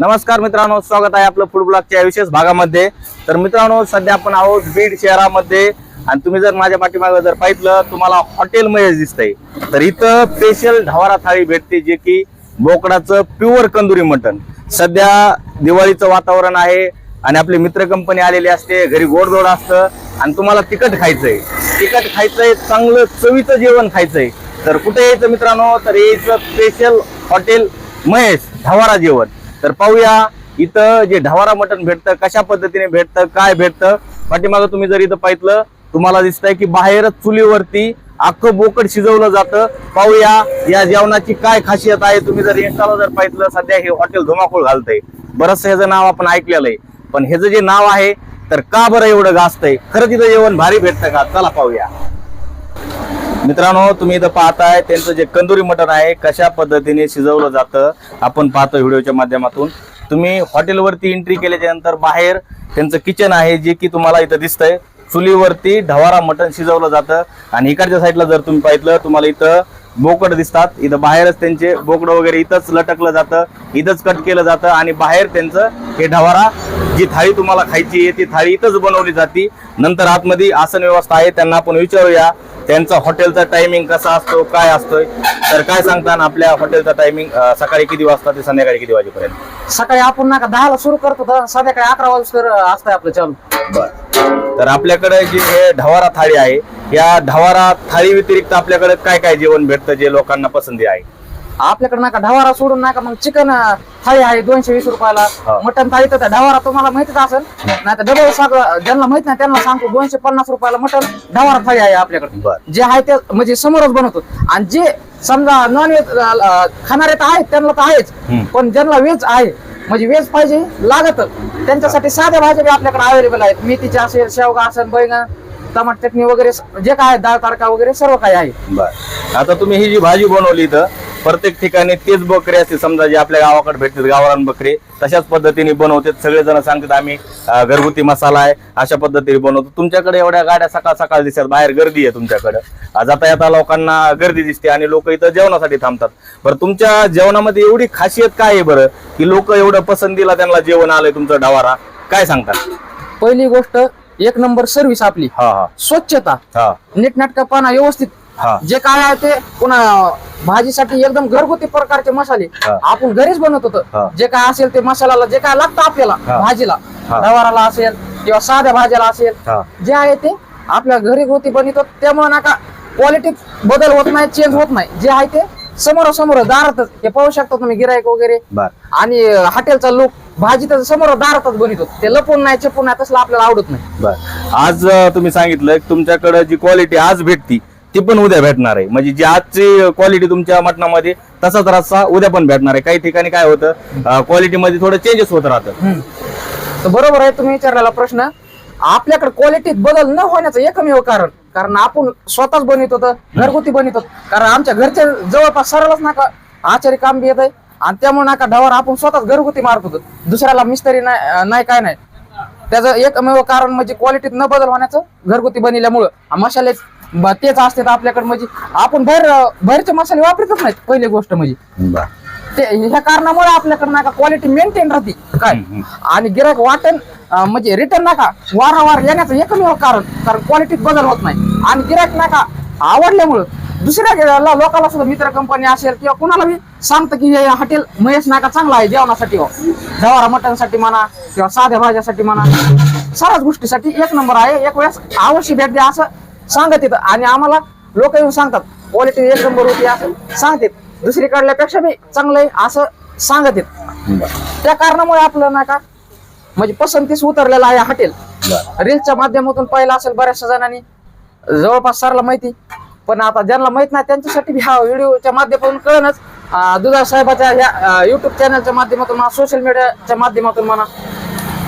नमस्कार मित्रांनो स्वागत आहे आपलं फूड ब्लॉगच्या विशेष भागामध्ये. तर मित्रांनो सध्या आपण आहोत बीड शहरामध्ये. आणि तुम्ही जर माझ्या पाठीमागे जर पाहिलं तुम्हाला हॉटेल महेश दिसतंय. तर इथं स्पेशल ढवारा थाळी भेटते जे की बोकडाचं प्युअर कंदुरी मटन सध्या दिवाळीचं वातावरण आहे आणि आपली मित्र कंपनी आलेली असते घरी गोडधोड असतं. आणि तुम्हाला तिखट खायचंय. तिखट खायचंय चांगलं चवीचं जेवण खायचंय. तर कुठे यायचं मित्रांनो? तर यायचं स्पेशल हॉटेल महेश ढवारा जेवण. तर पाहूया इथं जे ढवारा मटण भेटतं कशा पद्धतीने भेटतं काय भेटतं पाठीमागं तुम्ही जर इथं पाहिलं तुम्हाला दिसतंय की बाहेरच चुलीवरती अख्खं बोकड शिजवलं जातं. पाहूया या जेवणाची काय खासियत आहे तुम्ही जर इंस्टाला जर पाहिलं सध्या हे हॉटेल धुमाकूळ घालतंय. बरंच ह्याचं नाव आपण ऐकलेलं आहे पण ह्याचं जे नाव आहे तर का बरं एवढं गाजतंय खरं तिथं जेवण भारी भेटतं का? चला पाहूया. मित्रांनो तुम्ही इथं पाहताय त्यांचं जे कंदुरी मटण आहे कशा पद्धतीने शिजवलं जातं आपण पाहतो व्हिडिओच्या माध्यमातून. तुम्ही हॉटेलवरती एंट्री केल्याच्यानंतर बाहेर त्यांचं किचन आहे जे की तुम्हाला इथं दिसतंय. चुलीवरती ढवारा मटण शिजवलं जातं. आणि इकडच्या साईडला जर तुम्ही पाहिलं तुम्हाला इथं बोकड दिसतात. इथं बाहेरच त्यांचे बोकड वगैरे इथंच लटकलं जातं इथंच कट केलं जातं. आणि बाहेर त्यांचं हे ढवारा जी थाळी तुम्हाला खायची आहे ती थाळी इथंच बनवली जाते. नंतर आतमध्ये आसन व्यवस्था आहे त्यांना आपण विचारूया. त्यांचा हॉटेलचा टायमिंग कसा असतो काय असतोय? तर काय सांगताना आपल्या हॉटेलचा टायमिंग सकाळी किती वाजता ते संध्याकाळी किती वाजेपर्यंत? सकाळी आपण ना दहाला सुरू करतो तर संध्याकाळी अकरा वाजता असतंय आपलं चालू. बर. तर आपल्याकडे जे हे ढवारा थाळी आहे या ढवारा थाळी व्यतिरिक्त आपल्याकडे काय काय जेवण भेटतं जे लोकांना पसंती आहे? आपल्याकडे नाका ढवारा सोडून नाका मग चिकन थाळी आहे दोनशे वीस. रुपयाला मटन थाळी तर ढवारा तुम्हाला माहितीच असेल. नाही तर डबल सगळं ज्यांना माहीत नाही त्यांना सांगतो दोनशे पन्नास रुपयाला मटन ढवारा थाळी आहे आपल्याकडे. जे आहे ते म्हणजे समोरच बनवतो. आणि जे समजा नॉन व्हेज खाणारे तर आहेत त्यांना तर आहेच. पण ज्यांना व्हेज आहे म्हणजे व्हेज पाहिजे लागत. त्यांच्यासाठी साध्या भाज्या आपल्याकडे अवेलेबल आहेत. मेथीचे असेल शेवगा असेल बैगन टमाट चटणी वगैरे जे काय डाळ तडका वगैरे सर्व काही आहे. बर. आता तुम्ही ही जी भाजी बनवली इथं प्रत्येक ठिकाणी तेच बकरी असते. समजा जे आपल्या गावाकडे भेटतात गावरान बकरी तशाच पद्धतीने बनवतात. सगळेजण सांगतात आम्ही अं, घरगुती मसाला आहे. अशा पद्धतीने बनवतो. तुमच्याकडे एवढ्या गाड्या सकाळ सकाळ दिसतात. बाहेर गर्दी आहे तुमच्याकडे. अं, जाता येता लोकांना गर्दी दिसते आणि लोक इथं जेवणासाठी थांबतात. बरं तुमच्या जेवणामध्ये एवढी खासियत काय आहे बरं की लोक एवढं पसंतीला त्यांना जेवण आलंय तुमचं डवारा काय सांगतात पहिली गोष्ट एक नंबर सर्व्हिस आपली. हा हा. स्वच्छता. हा. नीटनाटकापणा व्यवस्थित. हा. जे काय आहे ते पुन्हा भाजीसाठी एकदम घरगुती प्रकारचे मसाले हा. आपण घरीच बनवत हा. होतो जे काय असेल ते मसाल्याला जे काय लागतं आपल्याला हा. भाजीला. हा. गवाराला असेल किंवा साध्या भाज्याला असेल. हा. जे आहे ते आपल्या घरी होती बनवतो. त्यामुळे नका क्वालिटीत बदल होत नाही चेंज होत नाही. जे आहे ते समोरासमोर दारातच. हे पाहू शकता तुम्ही गिरायक वगैरे. बर. आणि हॉटेलचा लुक भाजी तर समोर दारातच बनवतो ते लपून नाही चपून नाही तसलं आपल्याला आवडत नाही. बर. आज अं, तुम्ही सांगितलं की तुमच्याकडे जी क्वालिटी आज भेटती ती पण उद्या भेटणार आहे. म्हणजे जी आजची क्वालिटी तुमच्या मटणामध्ये तसाच रस्सा उद्या पण भेटणार आहे. काही ठिकाणी काय होतं क्वालिटी मध्ये थोडं चेंजेस होत राहतं. तर बरोबर आहे तुम्ही विचारलेला प्रश्न. आपल्याकडे क्वालिटीत बदल न होण्याचं एकमेव कारण कारण आपण स्वतःच बनवत होतो घरगुती बनवत होतो. कारण आमच्या घरच्या जवळपास सरळच नाका आचारी काम बी येत आहे आणि त्यामुळे नाका ढवार आपण स्वतःच घरगुती मारत होतो. दुसऱ्याला मिस्त्री नाही काय नाही. त्याचं एकमेव कारण म्हणजे क्वालिटीत न बदल होण्याचं घरगुती बनवल्यामुळं आणि मसाले तेच असतात आपल्याकडे म्हणजे आपण बाहेर बाहेरचे मसाले वापरतच नाहीत पहिली गोष्ट म्हणजे. ते ह्या कारणामुळे आपल्याकडे नाका क्वालिटी मेंटेन राहते. काय? आणि गिरायक वाटण म्हणजे रिटर्न नाका वारंवार येण्याचं एकमेव कारण कारण क्वालिटीत बदल होत नाही. आणि गिरायक नाका आवडल्यामुळं दुसऱ्या लोकांना सुद्धा मित्र कंपनी असेल किंवा कुणाला बी सांगतं की हे हॉटेल महेश नाका चांगला आहे जेवणासाठी हो. जवारा मटणसाठी म्हणा किंवा साध्या भाज्यासाठी म्हणा. सर्वच गोष्टीसाठी एक नंबर आहे. एक वेळेस अवश्य भेट द्या असं सांगत येतं. आणि आम्हाला लोक येऊन सांगतात क्वालिटी एक नंबर होती असं सांगतात दुसरीकडल्यापेक्षा बी चांगलं आहे असं सांगत बर त्या कारणामुळे आपलं ना का म्हणजे पसंतीस उतरलेलं आहे हॉटेल. रील्सच्या माध्यमातून पाहिलं असेल बऱ्याचशा जणांनी. जवळपास सरला माहिती पण आता ज्यांना माहीत नाही त्यांच्यासाठी ह्या व्हिडिओच्या माध्यमातून कळणच दुधा साहेबाच्या ह्या युट्यूब चॅनलच्या माध्यमातून म्हणा सोशल मीडियाच्या माध्यमातून म्हणा.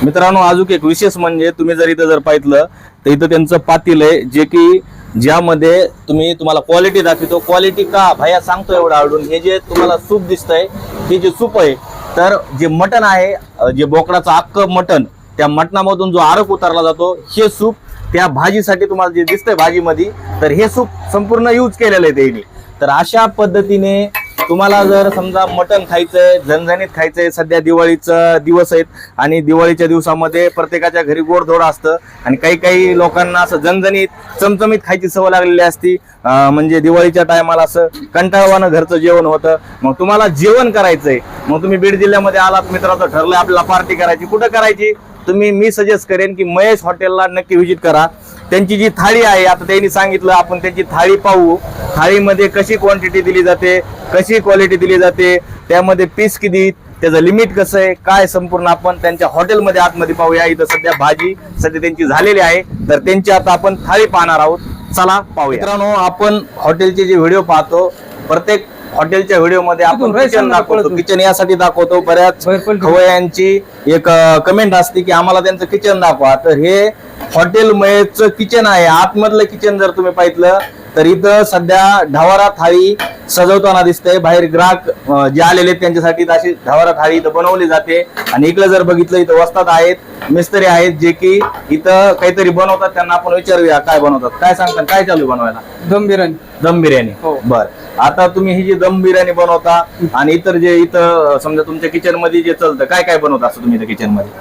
मित्रांनो अजून एक विशेष म्हणजे तुम्ही जर इथं जर पाहिलं तर इथं त्यांचं पातील आहे जे की ज्यामध्ये तुम्ही तुम्हाला क्वालिटी दाखवतो. क्वालिटी का? भैया सांगतो एवढं आवडून हे जे तुम्हाला सूप दिसतंय हे जे सूप आहे तर जे मटण आहे जे बोकडाचं अक्क मटण त्या मटणामधून जो आरक उतरला जातो हे सूप त्या भाजीसाठी तुम्हाला जे दिसतंय भाजीमध्ये तर हे सूप संपूर्ण यूज केलेलं आहे त्यांनी. तर अशा पद्धतीने तुम्हाला जर समजा मटण खायचंय झणझणीत खायचंय सध्या दिवाळीचा दिवस आहेत आणि दिवाळीच्या दिवसामध्ये प्रत्येकाच्या घरी गोडधोड असतं आणि काही काही लोकांना असं झणझणीत चमचमीत खायची सवय लागलेली असती म्हणजे दिवाळीच्या टायमाला असं कंटाळवानं घरचं जेवण होतं. मग तुम्हाला जेवण करायचंय. मग तुम्ही बीड जिल्ह्यामध्ये आलात मित्राचं ठरलं आपल्याला पार्टी करायची. कुठं करायची? तुम्ही मी सजेस्ट करेन की महेश हॉटेलला नक्की व्हिजिट करा. त्यांची जी थाळी आहे आता त्यांनी सांगितलं आपण त्यांची थाळी पाहू. थाळीमध्ये कशी क्वांटिटी दिली जाते कशी क्वालिटी दिली जाते त्यामध्ये पीस किती त्याचं लिमिट कसं आहे काय संपूर्ण आपण त्यांच्या हॉटेलमध्ये आतमध्ये पाहूया. इथं सध्या भाजी सध्या त्यांची झालेली आहे. तर त्यांची आता आपण थाळी पाहणार आहोत. चला पाहूया. मित्रांनो आपण हॉटेलचे जे व्हिडिओ पाहतो प्रत्येक हॉटेलच्या व्हिडिओमध्ये आपण किचन दाखवतो. किचन यासाठी दाखवतो. बऱ्याच. खवयांची एक कमेंट असते की आम्हाला त्यांचं किचन दाखवा. तर हे हॉटेल मयचं किचन आहे. आतमधलं किचन जर तुम्ही पाहिलं तर इथं सध्या ढवारा थाळी सजवताना दिसतंय. बाहेर ग्राहक जे आलेले आहेत त्यांच्यासाठी अशी ढवारा थाळी इथं बनवली जाते. आणि इकडे जर बघितलं इथं वस्तात आहेत मिस्त्री आहेत जे की इथं काहीतरी बनवतात. त्यांना आपण विचारूया काय बनवतात? काय सांगतात काय चालू आहे बनवायला? दम बिर्याणी. दम बिर्याणी. हो. बर. आता तुम्ही ही जी दम बिर्याणी बनवता आणि इतर जे इथं समजा तुमच्या किचनमध्ये जे चालतं काय काय बनवता असं तुम्ही किचनमध्ये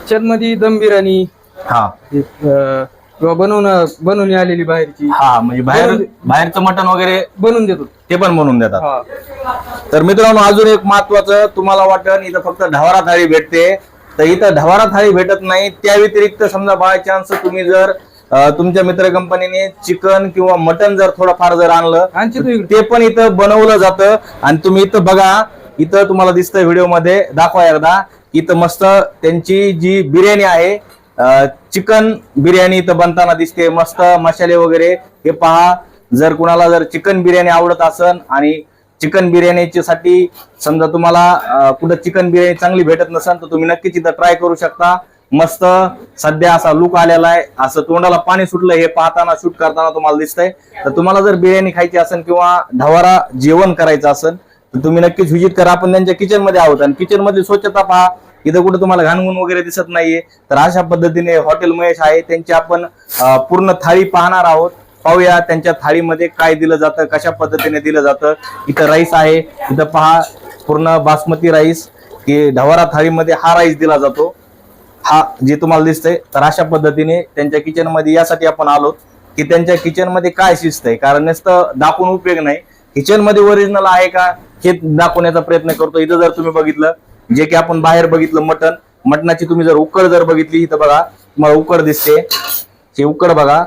किचनमध्ये दम बिर्याणी हा. किंवा बनवून बनवून आलेली बाहेरची. हा म्हणजे बाहेर बाहेरचं मटण वगैरे बनवून देतो. ते पण बनवून देतात. हा. तर मित्रांनो अजून एक महत्वाचं तुम्हाला वाटतं इथं फक्त ढवारा थाळी भेटते. तर इथं ढवारा थाळी भेटत नाही. त्या व्यतिरिक्त समजा बाय चान्स तुम्ही जर अं, तुमच्या मित्र कंपनीने चिकन किंवा मटन जर थोडंफार जर आणलं आणखी तू इकडे. ते पण इथं बनवलं जातं. आणि तुम्ही इथं बघा इथं तुम्हाला दिसतंय व्हिडिओमध्ये दाखवा एकदा. इथं मस्त त्यांची जी बिर्याणी आहे चिकन बिर्याणी इथं बनताना दिसते मस्त मसाले वगैरे. हे पहा जर कुणाला जर चिकन बिर्याणी आवडत असन आणि चिकन बिर्याणीच्या साठी समजा तुम्हाला कुठं चिकन बिर्याणी चांगली भेटत नसेल तर तुम्ही नक्कीच इथं ट्राय करू शकता. मस्त सध्या असा लुक आलेला आहे. असं तोंडाला पाणी सुटलं हे पाहताना शूट करताना तुम्हाला दिसतंय. तर तुम्हाला जर बिर्याणी खायची असेल किंवा ढवारा जेवण करायचं असेल तर तुम्ही नक्कीच व्हिजिट करा. आपण त्यांच्या किचनमध्ये आहोत आणि किचन स्वच्छता पहा. इथं कुठं तुम्हाला घाणगुण वगैरे दिसत नाहीये. तर अशा पद्धतीने हॉटेल महेश आहे. त्यांची आपण पूर्ण थाळी पाहणार आहोत. पाहूया त्यांच्या थाळीमध्ये काय दिलं जातं कशा पद्धतीने दिलं जातं. इथं राईस आहे. इथं पहा पूर्ण बासमती राईस की ढवारा थाळीमध्ये हा राईस दिला जातो. हा जे तुम्हाला दिसतंय तर अशा पद्धतीने त्यांच्या किचनमध्ये यासाठी आपण आलो. की त्यांच्या किचनमध्ये काय शिस्त आहे कारण नुसतं दाखवून उपयोग नाही. किचनमध्ये ओरिजिनल आहे का हे दाखवण्याचा प्रयत्न करतो. इथं जर तुम्ही बघितलं जे की आपण बाहेर बघितलं मटण मटणाची तुम्ही जर उकड जर बघितली इथं बघा तुम्हाला उकड दिसते. ही उकड बघा.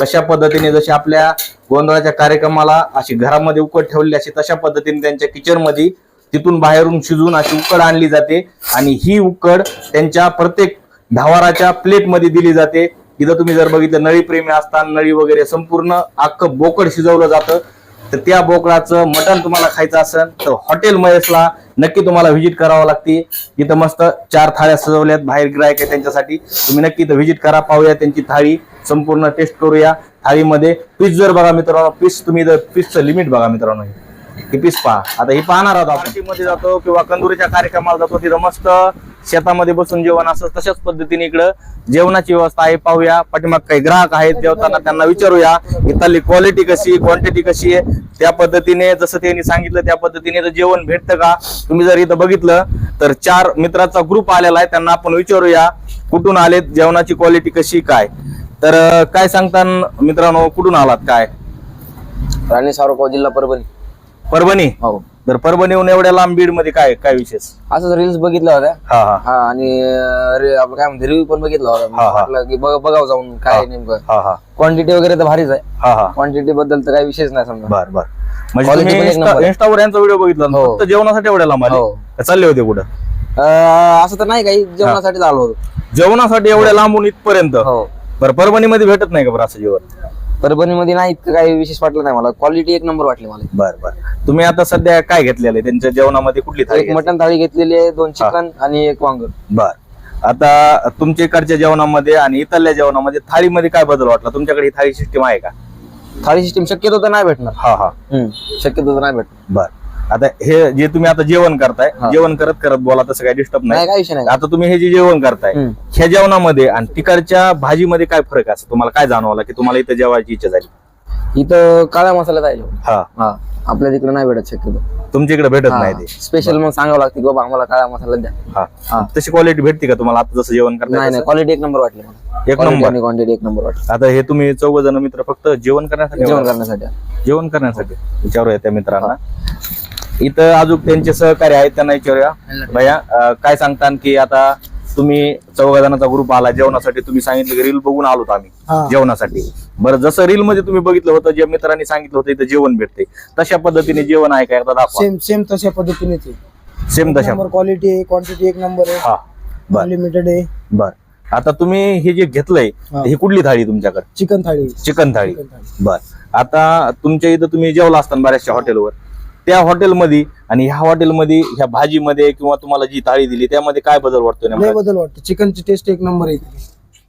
तशा पद्धतीने जशी आपल्या गोंधळाच्या कार्यक्रमाला अशी घरामध्ये उकड ठेवली अशी तशा पद्धतीने त्यांच्या किचनमध्ये तिथून बाहेरून शिजून अशी उकड आणली जाते. आणि ही उकड त्यांच्या प्रत्येक ढावाराच्या प्लेटमध्ये दिली जाते. इथं तुम्ही जर बघितलं नळी प्रेमी असताना नळी वगैरे संपूर्ण अख्खं बोकड शिजवलं जातं. तर त्या बोकडाचं मटण तुम्हाला खायचं असेल तर हॉटेल महेशला नक्की तुम्हाला व्हिजिट करावं लागते. इथं मस्त चार थाळ्या सजवल्यात बाहेर गिरायक आहे त्यांच्यासाठी. तुम्ही नक्की इथं व्हिजिट करा पाहूया त्यांची थाळी. संपूर्ण टेस्ट करूया. थाळीमध्ये पीस जर बघा मित्रांनो पीस तुम्ही जर पीसचं लिमिट बघा मित्रांनो. हे. पीस पहा आता ही पाहणार आहोत आपण. मध्ये जातो किंवा कंदुरीच्या कार्यक्रमाला जातो तिथं मस्त शेतामध्ये बसून जेवण असं तशाच पद्धतीने इकडं जेवणाची व्यवस्था आहे. पाहूया. पाठीमाग काही ग्राहक आहेत जेवताना त्यांना विचारूया इथली क्वालिटी कशी क्वांटिटी कशी आहे. त्या पद्धतीने जसं त्यांनी सांगितलं त्या पद्धतीने इथं जेवण भेटतं का? तुम्ही जर इथं बघितलं तर चार मित्राचा ग्रुप आलेला आहे. त्यांना आपण विचारूया कुठून आलेत जेवणाची क्वालिटी कशी काय? तर काय सांगता मित्रांनो कुठून आलात काय? राणी सावरगाव जिल्हा परभणी. परभणी? हो. तर परभणीहून एवढ्या लांब बीडमध्ये काय काय विशेष? असंच रील्स बघितल्या होत्या. हा हा. हा आणि अं, रे- आपलं काय म्हणते रिव्ह्यू पण बघितला होता. हा, हा. की बघ बघावं जाऊन काय नेमकं. हा हा. क्वांटिटी वगैरे तर भारीच आहे. हा हा. क्वांटिटी बद्दल तर काही विषयच नाही समजा. बर बर. म्हणजे Quality तुम्ही पण एक number आहे. इंस्टावर यांचा व्हिडिओ बघितला ना? हो. फक्त जेवणासाठी एवढ्या लांब आले. हो. का चालले होते कुठं? अं, असं तर नाही काही. जेवणासाठी आलो होतो. जेवणासाठी एवढ्या लांबून इथपर्यंत? हो. बरं परभणीमध्ये भेटत नाही का बरं असं जेवण? परभणीमध्ये नाही इतकं काही विशेष वाटलं नाही मला. क्वालिटी एक नंबर वाटली मला. बर बर. तुम्ही आता सध्या काय घेतलेलं आहे? त्यांच्या जेवणामध्ये कुठली थाळी एक मटन थाळी घेतलेली आहे दोन चिकन आणि एक वांग. बर. आता तुमच्या इकडच्या जेवणामध्ये आणि इथल्या जेवणामध्ये थाळीमध्ये काय बदल वाटला? तुमच्याकडे ही थाळी सिस्टीम आहे का? थाळी सिस्टीम शक्यतो तर नाही भेटणार. हा हा. हम्म, शक्यतो तर नाही भेटणार. बर. आता हे जे तुम्ही आता जेवण करताय हा. जेवण करत करत बोला तसं काही डिस्टर्ब नाही. नाही काय विषय नाही. आता तुम्ही हे जे जेवण करताय. ह्या जेवणामध्ये आणि तिकडच्या भाजीमध्ये काय फरक आहे? असं तुम्हाला काय जाणवलं की तुम्हाला इथं जेवायची इच्छा झाली? इथं काळ्या मसाल्यात हा. हा. आपल्या तिकडे नाही भेटत शक्यतो. तुमच्या इकडे भेटत नाही ते. स्पेशल मग सांगावं लागते की बाबा आम्हाला काळ्या मसाल्यात द्या. हा. हा. तशी क्वालिटी भेटते का तुम्हाला? आता जसं जेवण नाही करताय नाही? क्वालिटी एक नंबर वाटली एक नंबर. आणि क्वांटिटी एक नंबर वाटली. आता हे तुम्ही चौघ जण मित्र फक्त जेवण करण्यासाठी जेवण? करण्यासाठी. जेवण करण्यासाठी. विचारूया त्या मित्रांना. इथं अजून त्यांचे सहकारी आहेत त्यांना विचारूया. भैया अं, काय सांगतात की आता तुम्ही चौघा जणांचा ग्रुप आला जेवणासाठी तुम्ही सांगितलं की रील बघून आलोत आम्ही जेवणासाठी. बरं जसं रील मध्ये तुम्ही बघितलं होतं जे मित्रांनी सांगितलं होतं इथं जेवण भेटते. तशा पद्धतीने जेवण आहे का? एकदा दाखवा. सेम सेम तशा पद्धतीने ते. सेम तशा. नंबर क्वालिटी आहे क्वांटिटी एक नंबर आहे. हा. बर. अनलिमिटेड आहे. बर. आता तुम्ही हे जे घेतलंय हा. ही कुठली थाळी तुमच्याकडे? Chicken thali. Chicken thali. Chicken thali. बर. आता तुमच्या इथं तुम्ही जेवला असताना बऱ्याचशा हॉटेलवर त्या हॉटेलमध्ये आणि ह्या हॉटेलमध्ये ह्या भाजीमध्ये किंवा तुम्हाला जी थाळी दिली त्यामध्ये काय बदल लय नेमका? बदल वाटतं चिकनची टेस्ट एक नंबर आहे.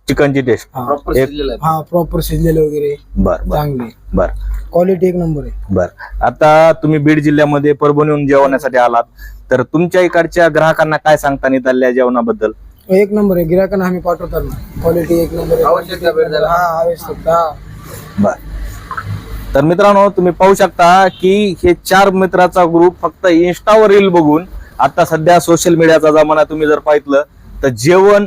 चिकनची टेस्ट हा. प्रॉपर एक- शिजलेलं आहे. हा प्रॉपर शिजलेले वगैरे. बर बर. चांगले. बर. क्वालिटी एक नंबर आहे. बर. आता तुम्ही बीड जिल्ह्यामध्ये परभणीहून जेवण्यासाठी आलात. तर तुमच्या इकडच्या ग्राहकांना काय सांगता निघाल्या जेवणाबद्दल? एक नंबर आहे. गिराकांना आम्ही पाठवतात ना. क्वालिटी एक नंबर आहे. आवश्यकता भेट द्यायला. हा आवश्यकता बर. तर मित्रांनो तुम्ही पाहू शकता की हे चार मित्राचा ग्रुप फक्त इंस्टावर रील बघून आता सध्या सोशल मीडियाचा जमाना तुम्ही जर पाहितलं तर जेवण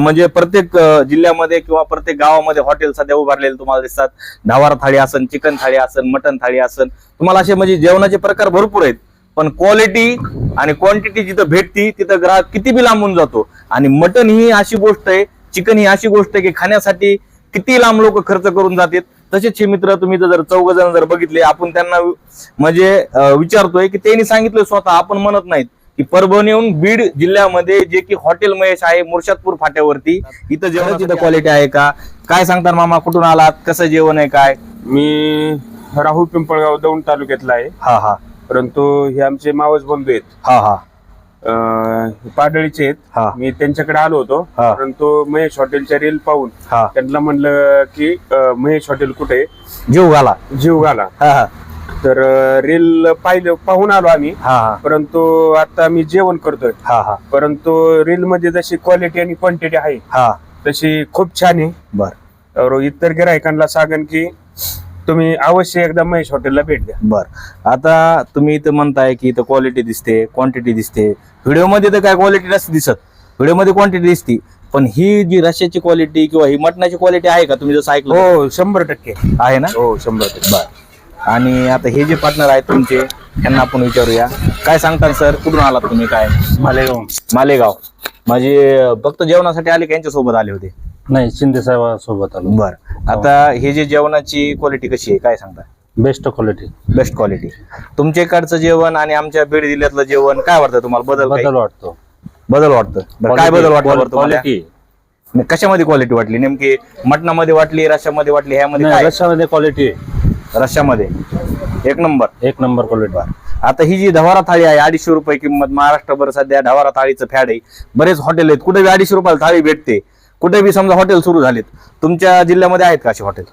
म्हणजे प्रत्येक जिल्ह्यामध्ये किंवा प्रत्येक गावामध्ये हॉटेल सध्या उभारलेले तुम्हाला दिसतात. धावार थाळी असन चिकन थाळी असन मटन थाळी असन. तुम्हाला असे म्हणजे जेवणाचे प्रकार भरपूर आहेत. पण क्वालिटी आणि क्वांटिटी जिथं भेटती तिथं ग्राहक किती बी लांबून जातो. आणि मटन ही अशी गोष्ट आहे चिकन ही अशी गोष्ट आहे की खाण्यासाठी किती लांब लोक खर्च करून जातात. तसेच हे मित्र तुम्ही जर चौघ जण जर बघितले आपण त्यांना म्हणजे विचारतोय की त्यांनी सांगितलं स्वतः आपण म्हणत नाहीत. की परभणीहून बीड जिल्ह्यामध्ये जे की हॉटेल महेश आहे मुर्शादपूर फाट्यावरती इथं जेवण तिथं क्वालिटी आहे का? काय सांगतात मामा कुठून आलात? कसं जेवण आहे काय? मी राहुल पिंपळगाव दौंड तालुक्यातला आहे. हा हा. परंतु हे आमचे मावस बंधू आहेत. हा हे. पाडळीचे हा. आहेत मी त्यांच्याकडे आलो होतो. परंतु महेश हॉटेलच्या रील पाहून त्यांना म्हणलं की महेश हॉटेल कुठे? जीव घाला. जीव घाला. तर रील पाहिलं पाहून आलो आम्ही. परंतु आता मी जेवण करतोय. हा हा. परंतु रील मध्ये जशी क्वालिटी आणि क्वांटिटी आहे हा. तशी खूप छान आहे. बर. और इतर गिरायकांना सांगन की तुम्ही अवश्य एकदा महेश हॉटेलला भेट द्या. बर. आता तुम्ही इथं म्हणताय की इथं क्वालिटी दिसते क्वांटिटी दिसते. व्हिडिओमध्ये तर काय क्वालिटी नसते दिसत. व्हिडिओमध्ये क्वांटिटी दिसते. पण ही जी रश्याची क्वालिटी किंवा ही मटणाची क्वालिटी आहे का? तुम्ही जसं ऐकलं. हो शंभर टक्के. आहे ना? हो शंभर टक्के. बर. आणि आता हे जे पार्टनर आहेत तुमचे त्यांना आपण विचारूया. काय सांगता सर कुठून आलात तुम्ही? काय? मालेगाव. मालेगाव. म्हणजे फक्त जेवणासाठी आले का? यांच्या सोबत आले होते. नाही शिंदे साहेबांसोबत आलो. बर. आता हे जे जेवणाची क्वालिटी कशी आहे काय सांगता? बेस्ट क्वालिटी बेस्ट क्वालिटी तुमच्या इकडचं जेवण आणि आमच्या बीड जिल्ह्यातलं जेवण काय वाटतं तुम्हाला? बदल काही? बदल वाटतो. बदल वाटतं. बरं, काय बदल वाटतं बरं तुम्हाला? क्वालिटी नाही, कशामध्ये क्वालिटी वाटली? नेमकी मटणामध्ये वाटली रश्यामध्ये वाटली ह्यामध्ये नाही काय? रश्यामध्ये क्वालिटी रश्यामध्ये एक नंबर. एक नंबर क्वालिटी आता ही जी ढवारा थाळी आहे अडीचशे रुपये किंमत महाराष्ट्रभर सध्या ढवारा थाळीचं फॅड आहे. बरेच हॉटेल आहेत. कुठे अडीचशे रुपयाला थाळी भेटते. कुठे बी समजा हॉटेल सुरू झालीत तुमच्या जिल्ह्यामध्ये आहेत का अशी हॉटेल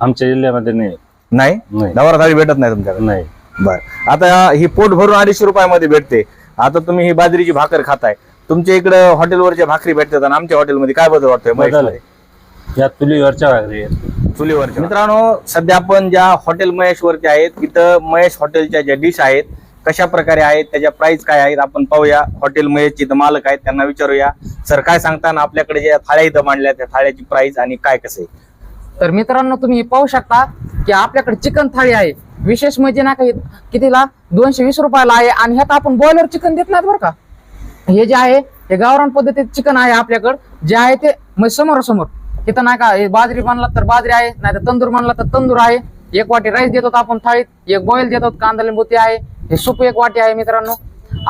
आमच्या जिल्ह्यामध्ये नाही. नाही? नाही. थाळी भेटत नाही तुमच्याकडे? नाही. बर. आता ही पोट भरून अडीचशे रुपयामध्ये भेटते. आता तुम्ही ही बाजरीची भाकर खाताय. तुमच्या इकडे हॉटेलवरच्या भाकरी भेटतात आणि आमच्या हॉटेलमध्ये काय बदल वाटतोय बदल महेशमध्ये? आहे. या चुलीवरच्या भाकरी आहेत. चुलीवरच्या. मित्रांनो सध्या आपण ज्या हॉटेल महेश वरती आहेत तिथं महेश हॉटेलच्या ज्या डिश आहेत कशा प्रकारे आहेत त्याच्या प्राइस काय आहेत आपण पाहूया. हॉटेल महेशचे इथं मालक आहेत त्यांना विचारूया. सर काय सांगताना आपल्याकडे ज्या थाळ्या इथं मांडल्या त्या थाळ्याची प्राइस आणि काय कसं आहे? तर मित्रांनो तुम्ही पाहू शकता की आपल्याकडे चिकन थाळी आहे. विशेष म्हणजे ना काही कितीला? दोनशे वीस रुपयाला आहे. आणि ह्यात आपण बॉयलर चिकन देत नाहीत बरं का? हे जे आहे हे गावरान पद्धतीत चिकन आहे आपल्याकडं. जे आहे ते म्हणजे समोरासमोर. इथं नाही का हे बाजरी मानला तर बाजरी आहे नाही तर तंदूर मानला तर तंदूर आहे. एक वाटी राईस देतो आपण थाळीत एक बॉईल देतो कांदा लिंबू ते आहे. हे सूप एक वाटी आहे मित्रांनो.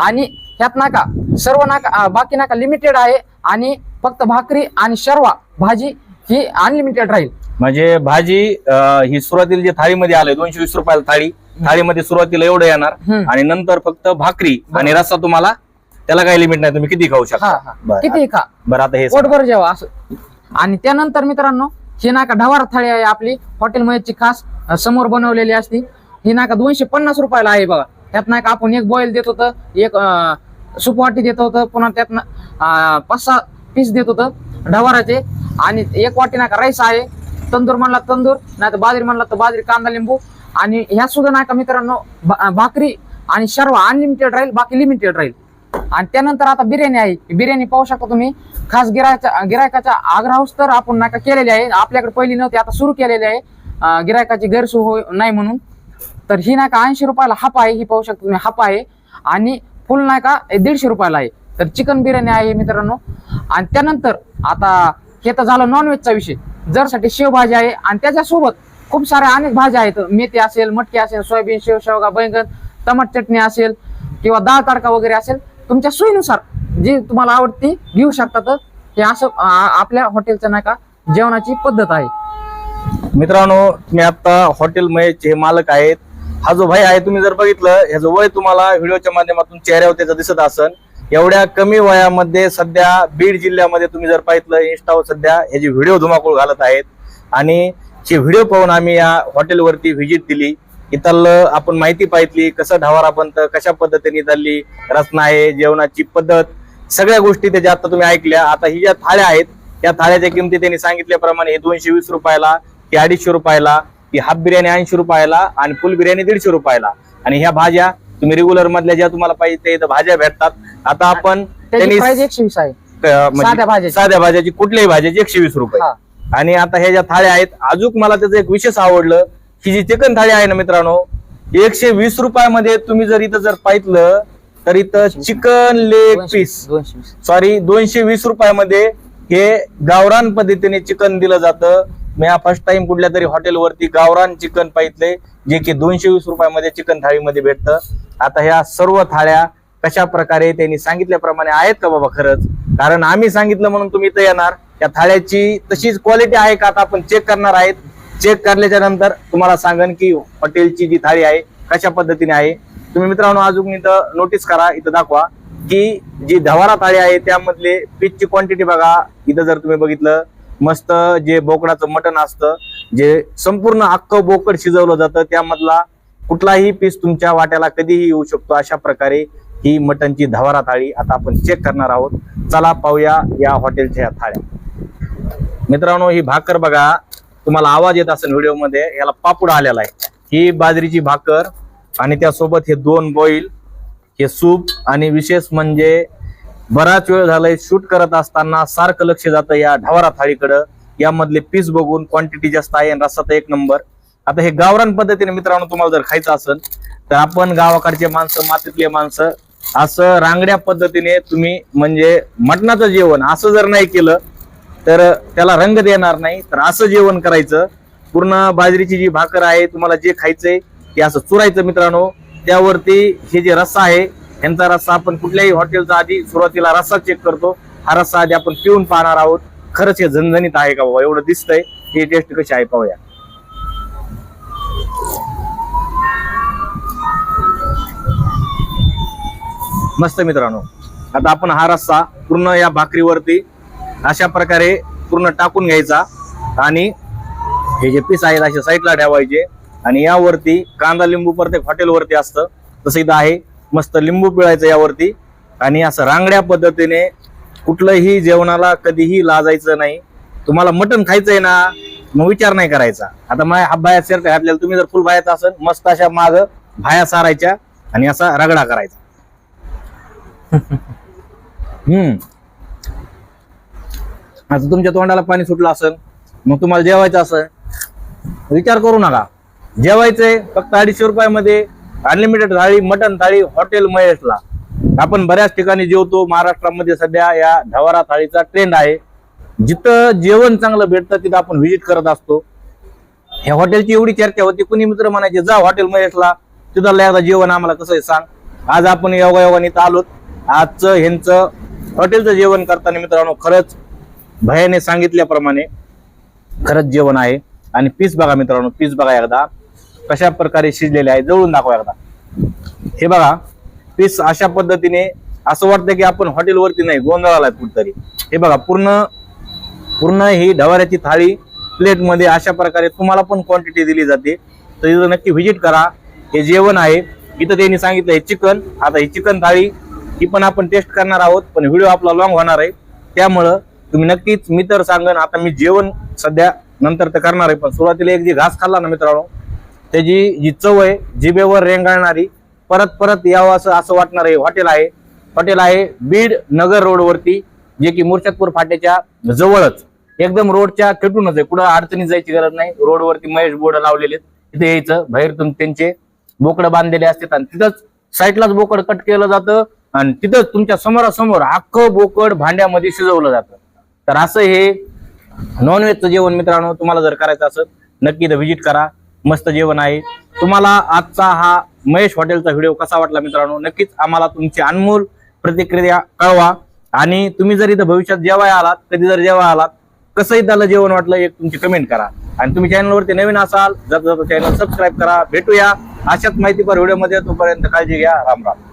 आणि ह्यात नाका सर्व नाका बाकी नाका लिमिटेड आहे आणि फक्त भाकरी आणि शर्वा भाजी ही अनलिमिटेड राहील. म्हणजे भाजी अं, ही सुरुवातीला जे थाळीमध्ये आलंय दोनशे वीस रुपयाला थाळी. थाळीमध्ये सुरुवातीला एवढं येणार हम्म. आणि नंतर फक्त भाकरी आणि रस्सा तुम्हाला त्याला काही लिमिट नाही तुम्ही किती खाऊ हा शकता? हा बरं. किती खा? बरं आता हे सांगा. पोटभर जेवा असं. आणि त्यानंतर मित्रांनो ही नाका ढवार थाळी आहे आपली. हॉटेल मयची खास अं, समोर बनवलेली असती. ही नाका दोनशे पन्नास रुपयाला आहे बघा. त्यात एक आपण एक बॉईल देत होतं एक सुपवाटी देत होतं पुन्हा त्यातनं पाच सहा पीस देत होतं ढवाराचे आणि एक वाटी नाही का राईस आहे. तंदूर म्हणला तंदूर नाही तर बाजरी म्हणला तर बाजरी कांदा लिंबू. आणि ह्या सुद्धा नाही का मित्रांनो भाकरी आणि सर्व अनलिमिटेड राहील बाकी लिमिटेड राहील. आणि त्यानंतर आता बिर्याणी आहे. बिर्याणी पाहू शकता तुम्ही. खास गिरायच्या गिरायकाच्या आग्रहास तर आपण नाका केलेली आहे. आपल्याकडे पहिली नव्हती आता सुरू केलेली आहे. गिरायकाची गैरसोय हो नाही म्हणून. तर ही नाका ऐंशी रुपयाला हाप आहे ही पाहू शकता तुम्ही हाप आहे. आणि फुल नाही का दीडशे रुपयाला आहे. तर चिकन बिर्याणी आहे मित्रांनो. आणि त्यानंतर आता हे तर झालं नॉनव्हेजचा विषय. जरसाठी शेवभाजी आहे आणि त्याच्यासोबत खूप साऱ्या अनेक भाज्या आहेत. मेथी असेल मटकी असेल सोयाबीन शेव शेवगा बैंगन टमाट चटणी असेल किंवा डाळ तडका वगैरे असेल तुमच्या सोयीनुसार जी तुम्हाला आवडती घेऊ शकतात हे असं आपल्या हॉटेलचं नाही का जेवणाची पद्धत आहे. मित्रांनो तुम्ही आता हॉटेल मयचे हे मालक आहेत. हा जो भाई आहे तुम्ही जर बघितलं ह्याचं वय तुम्हाला व्हिडिओच्या माध्यमातून चेहऱ्यावर त्याचं दिसत असन. एवढ्या कमी वयामध्ये सध्या बीड जिल्ह्यामध्ये तुम्ही जर पाहिलं इंस्टावर सध्या ह्याची व्हिडिओ धुमाकूळ घालत आहेत आणि जे व्हिडिओ पाहून आम्ही या हॉटेलवरती व्हिजिट दिली. इथलं आपण माहिती पाहितली कसं ढवारा बनतं कशा पद्धतीने इथली रचना आहे जेवणाची पद्धत सगळ्या गोष्टी त्याच्या आता तुम्ही ऐकल्या. आता ही ज्या थाळ्या आहेत त्या थाळ्याच्या किमती त्यांनी सांगितल्याप्रमाणे हे दोनशे वीस रुपयाला ते अडीचशे रुपयाला ही हाफ बिर्याणी ऐंशी रुपयाला आणि फुल बिर्याणी दीडशे रुपयाला. आणि ह्या भाज्या तुम्ही रेग्युलर मधल्या ज्या तुम्हाला पाहिजे त्या इथं भाज्या भेटतात. आता आपण त्याची त्यांनी प्राइस एकशे वीस आहे. अं, म्हणजे साध्या भाज्याची. कुठल्याही भाज्याची एकशे वीस रुपये. आणि आता ह्या ज्या थाळ्या आहेत अजून मला त्याचं एक विशेष आवडलं ही जी चिकन थाळी आहे ना मित्रांनो एकशे वीस रुपयामध्ये तुम्ही जर इथं जर पाहितलं तर इथं चिकन लेग पीस सॉरी दोनशे वीस रुपयामध्ये हे गावरान पद्धतीने चिकन दिलं जातं. मी हा फर्स्ट टाइम कुठल्या तरी हॉटेलवरती गावरान चिकन पाहिजे जे की दोनशे वीस रुपयामध्ये चिकन थाळीमध्ये भेटतं. आता ह्या सर्व थाळ्या कशा प्रकारे त्यांनी सांगितल्याप्रमाणे आहेत का बाबा खरंच? कारण आम्ही सांगितलं म्हणून तुम्ही इथं येणार. त्या थाळ्याची तशीच क्वालिटी आहे का आता आपण चेक करणार आहेत. चेक करल्याच्या नंतर तुम्हाला सांगन की हॉटेलची जी थाळी आहे कशा पद्धतीने आहे. तुम्ही मित्रांनो अजून इथं नोटीस करा इथं दाखवा की जी धवारा थाळी आहे त्यामधले पीचची क्वांटिटी बघा. इथं जर तुम्ही बघितलं मस्त जे बोकडाचं मटण असतं जे संपूर्ण अख्खं बोकड शिजवलं जातं त्यामधला कुठलाही पीस तुमच्या वाट्याला कधीही येऊ शकतो. अशा प्रकारे ही मटणची धवारा थाळी आता आपण चेक करणार आहोत. चला पाहूया या हॉटेलच्या थाळ्या. मित्रांनो ही भाकर बघा तुम्हाला आवाज येत असेल व्हिडिओमध्ये याला पापूड आलेला आहे. ही बाजरीची भाकर आणि त्यासोबत हे दोन बॉईल हे सूप आणि विशेष म्हणजे बराच वेळ झालाय शूट करत असताना सारखं लक्ष जातं या ढवारा थाळीकडं. यामधले पीस बघून क्वांटिटी जास्त आहे आणि रस्सा तर एक नंबर आता हे गावरान पद्धतीने मित्रांनो तुम्हाला जर खायचं असेल तर आपण गावाकडचे माणसं मातीतले माणसं असं रांगड्या पद्धतीने तुम्ही म्हणजे मटणाचं जेवण असं जर नाही केलं तर त्याला रंग देणार नाही. तर असं जेवण करायचं. पूर्ण बाजरीची जी भाकर आहे तुम्हाला जे खायचंय ते असं चुरायचं मित्रांनो. त्यावरती हे जे रस्सा आहे यांचा रस्सा आपण कुठल्याही हॉटेलचा आधी सुरुवातीला रस्सा चेक करतो. हा रस्सा आधी आपण पिऊन पाहणार आहोत. खरंच हे झणझणीत आहे का बाबा? एवढं दिसतंय. ही टेस्ट कशी आहे पाहूया. मस्त मित्रांनो आता आपण हा रस्सा पूर्ण या भाकरीवरती अशा प्रकारे पूर्ण टाकून घ्यायचा आणि हे जे पीस आहेत असे साईडला ठेवायचे आणि यावरती कांदा लिंबू प्रत्येक हॉटेलवरती असतं. तसं इथं आहे. मस्त लिंबू पिळायचं यावरती. आणि असं रांगड्या पद्धतीने कुठलंही जेवणाला कधीही लाजायचं नाही. तुम्हाला मटण खायचंय ना मग विचार नाही करायचा. आता माझ्या हा बाया शर्ट घातलेला तुम्ही जर फुल बायाचा असेल मस्त अशा माग भाया सारायच्या आणि असा रगडा करायचा. हम्म. आता तुमच्या तोंडाला पाणी सुटलं असेल मग तुम्हाला जेवायचं असेल विचार करू नका. जेवायचंय फक्त अडीचशे रुपयामध्ये unlimited thali mutton thali hotel महेशला. आपण बऱ्याच ठिकाणी जेवतो. महाराष्ट्रामध्ये सध्या या ढवारा थाळीचा ट्रेंड आहे. जिथं जेवण चांगलं भेटतं तिथं आपण व्हिजिट करत असतो. ह्या हॉटेलची एवढी चर्चा होती. कुणी मित्र म्हणायचे जा हॉटेल महेशला. तिथं एकदा जेवण आम्हाला कसं आहे सांग. आज आपण योगा योगाने इथं आलोत. आजचं ह्यांचं हॉटेलचं जेवण करताना मित्रांनो खरंच भयाने सांगितल्याप्रमाणे खरंच जेवण आहे. आणि पीस बघा मित्रांनो पीस बघा एकदा. कशा प्रकारे शिजलेले आहे जवळून दाखवा एकदा. हे बघा पीस अशा पद्धतीने असं वाटतं की आपण हॉटेलवरती नाही गोंधळाला कुठतरी. हे बघा पूर्ण पूर्ण ही ढवाऱ्याची थाळी प्लेटमध्ये अशा प्रकारे तुम्हाला पण क्वांटिटी दिली जाते. तर इथं नक्की व्हिजिट करा. हे जेवण आहे. इथं त्यांनी सांगितलं हे चिकन. आता ही चिकन थाळी ही पण आपण टेस्ट करणार आहोत पण व्हिडिओ आपला लॉंग होणार आहे. त्यामुळं तुम्ही नक्कीच मी तर सांगन आता मी जेवण सध्या नंतर तर करणार आहे पण सुरुवातीला एक जी घास खाल्ला ना मित्रांनो त्याची जी चव आहे जिभेवर रेंगाळणारी परत परत यावं असं असं वाटणार आहे. हॉटेल आहे. हॉटेल आहे बीड नगर रोडवरती जे की मुर्शदपूर फाट्याच्या जवळच. एकदम रोडच्या खेटूनच आहे. कुठं अडचणीत जायची गरज नाही. रोडवरती महेश बोर्ड लावलेले तिथे यायचं. बाहेरतून त्यांचे बोकड बांधलेले असतात आणि तिथंच साईडलाच बोकड कट केलं जातं आणि तिथंच तुमच्या समोरासमोर अख्खं बोकड भांड्यामध्ये शिजवलं जातं. तर असं हे नॉनव्हेजचं जेवण मित्रांनो तुम्हाला जर करायचं असेल नक्की इथं व्हिजिट करा. मस्त जेवण आहे. तुम्हाला आजचा हा महेश हॉटेलचा व्हिडिओ कसा वाटला मित्रांनो? नक्कीच आम्हाला तुमची अनमोल प्रतिक्रिया कळवा. आणि तुम्ही जर इथं भविष्यात जेवाय आलात कधी जर जेव्हा आलात कसंही त्याला जेवण वाटलं एक तुमची कमेंट करा. आणि तुम्ही चॅनलवरती नवीन असाल जाता जाता चॅनल सबस्क्राईब करा भेटूया. अशाच माहितीपर व्हिडिओमध्ये तोपर्यंत काळजी घ्या. राम राम.